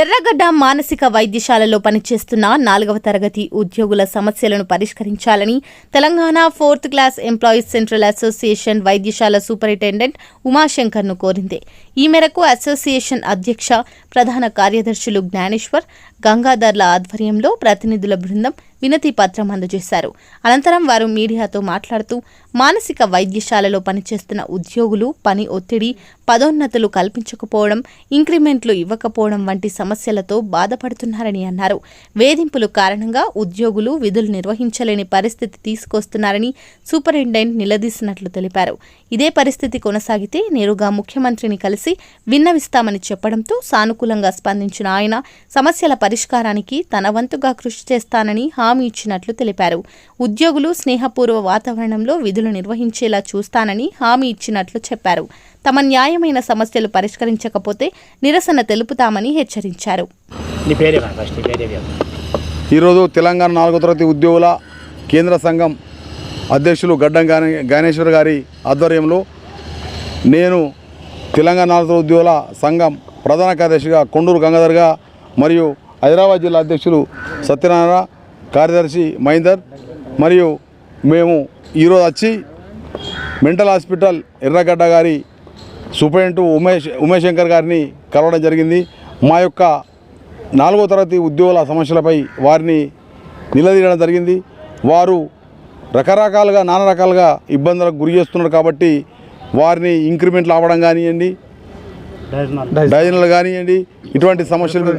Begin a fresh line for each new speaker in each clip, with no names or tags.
ఎర్రగడ్డ మానసిక వైద్యశాలలో పనిచేస్తున్న నాలుగవ తరగతి ఉద్యోగుల సమస్యలను పరిష్కరించాలని Telangana fourth class employees central association వైద్యశాల సూపరింటెండెంట్ ఉమాశంకర్ను కోరింది. ఈ మేరకు అసోసియేషన్ అధ్యక్ష ప్రధాన కార్యదర్శులు జ్ఞానేశ్వర్ గంగాధర్ల ఆధ్వర్యంలో ప్రతినిధుల బృందం వినతి పత్రం అందజేశారు. అనంతరం వారు మీడియాతో మాట్లాడుతూ మానసిక వైద్యశాలలో పనిచేస్తున్న ఉద్యోగులు పని ఒత్తిడి పదోన్నతులు కల్పించకపోవడం ఇంక్రిమెంట్లు ఇవ్వకపోవడం వంటి సమస్యలతో బాధపడుతున్నారని అన్నారు. వేధింపులు కారణంగా ఉద్యోగులు విధులు నిర్వహించలేని పరిస్థితి తీసుకొస్తున్నారని సూపరింటెండెంట్ నిలదీసినట్లు తెలిపారు. ఇదే పరిస్థితి కొనసాగితే నేరుగా ముఖ్యమంత్రిని కలిసి విన్నవిస్తామని చెప్పడంతో సానుకూలంగా స్పందించిన ఆయన సమస్యల పరిష్కారానికి తన వంతుగా కృషి చేస్తానని హామీ ఇచ్చినట్లు తెలిపారు. ఉద్యోగులు స్నేహపూర్వ వాతావరణంలో విధులు నిర్వహించేలా చూస్తానని హామీ ఇచ్చినట్లు చెప్పారు. తమ న్యాయమైన సమస్యలు పరిష్కరించకపోతే నిరసన తెలుపుతామని హెచ్చరించారు.
ఈరోజు తెలంగాణ నాలుగో తరగతి ఉద్యోగుల కేంద్ర సంఘం అధ్యక్షులు గడ్డం గానే గానేశ్వర్ గారి ఆధ్వర్యంలో నేను తెలంగాణ నాలుగో ఉద్యోగుల సంఘం ప్రధాన కార్యదర్శిగా కొండూరు గంగాధర్గా మరియు హైదరాబాద్ జిల్లా అధ్యక్షులు సత్యనారాయణ కార్యదర్శి మహేందర్ మరియు మేము ఈరోజు వచ్చి మెంటల్ హాస్పిటల్ ఎర్రగడ్డ గారి సూపరింటెండెంట్ ఉమేష్ ఉమేష్ శంకర్ గారిని కలవడం జరిగింది. మా యొక్క నాలుగో తరగతి ఉద్యోగుల సమస్యలపై వారిని నిలదీయడం జరిగింది. వారు రకరకాలుగా నానా రకాలుగా ఇబ్బందులకు గురి చేస్తున్నారు కాబట్టి వారిని ఇంక్రిమెంట్లు అవ్వడం కానివ్వండి డైజనల్. కానివ్వండి ఇటువంటి సమస్యల మీద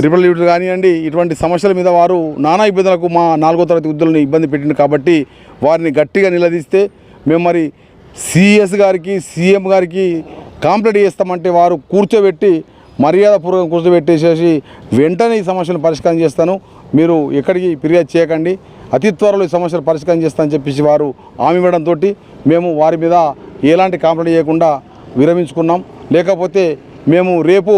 ట్రిపుల్ డ్యూటీలు కానివ్వండి ఇటువంటి సమస్యల మీద వారు నానా ఇబ్బందులకు మా నాలుగో తరగతి ఉద్యోగులను ఇబ్బంది పెట్టింది కాబట్టి వారిని గట్టిగా నిలదీస్తే మేము మరి సిఎస్ గారికి సీఎం గారికి కాంప్లైంట్ చేస్తామంటే వారు కూర్చోబెట్టి మర్యాదపూర్వకంగా కూర్చోబెట్టేసేసి వెంటనే ఈ సమస్యను పరిష్కారం చేస్తాను. మీరు ఎక్కడికి ఫిర్యాదు చేయకండి. అతి త్వరలో ఈ సమస్యలు పరిష్కారం చేస్తానని చెప్పేసి వారు హామీ ఇవ్వడంతో మేము వారి మీద ఎలాంటి కాంప్లైంట్ చేయకుండా విరమించుకున్నాం. లేకపోతే మేము రేపు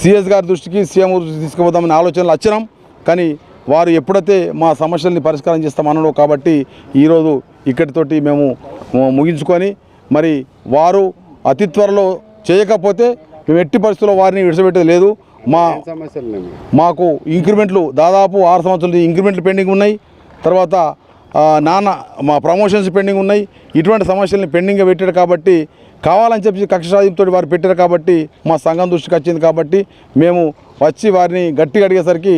సిఎస్ గారి దృష్టికి సీఎం దృష్టికి తీసుకుపోదామని ఆలోచనలు వచ్చినాం. కానీ వారు ఎప్పుడైతే మా సమస్యల్ని పరిష్కారం చేస్తామన్నాడో కాబట్టి ఈరోజు ఇక్కడితోటి మేము ముగించుకొని మరి వారు అతి త్వరలో చేయకపోతే మేము ఎట్టి పరిస్థితుల్లో వారిని విడిచిపెట్టేది లేదు. మా మాకు ఇంక్రిమెంట్లు దాదాపు ఆరు సంవత్సరాలు ఇంక్రిమెంట్లు పెండింగ్ ఉన్నాయి. తర్వాత నాన్న మా ప్రమోషన్స్ పెండింగ్ ఉన్నాయి. ఇటువంటి సమస్యల్ని పెండింగ్గా పెట్టారు కాబట్టి కావాలని చెప్పి కక్ష సాధింపుతో వారు పెట్టారు కాబట్టి మా సంఘం దృష్టికి వచ్చింది కాబట్టి మేము వచ్చి వారిని గట్టిగా అడిగేసరికి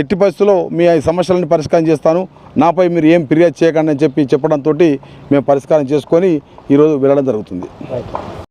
ఎట్టి పరిస్థితుల్లో మీ సమస్యలను పరిష్కారం చేస్తాను. నాపై మీరు ఏం ఫిర్యాదు చేయకండి అని చెప్పి చెప్పడంతో మేము పరిష్కారం చేసుకొని ఈరోజు వెళ్ళడం జరుగుతుంది.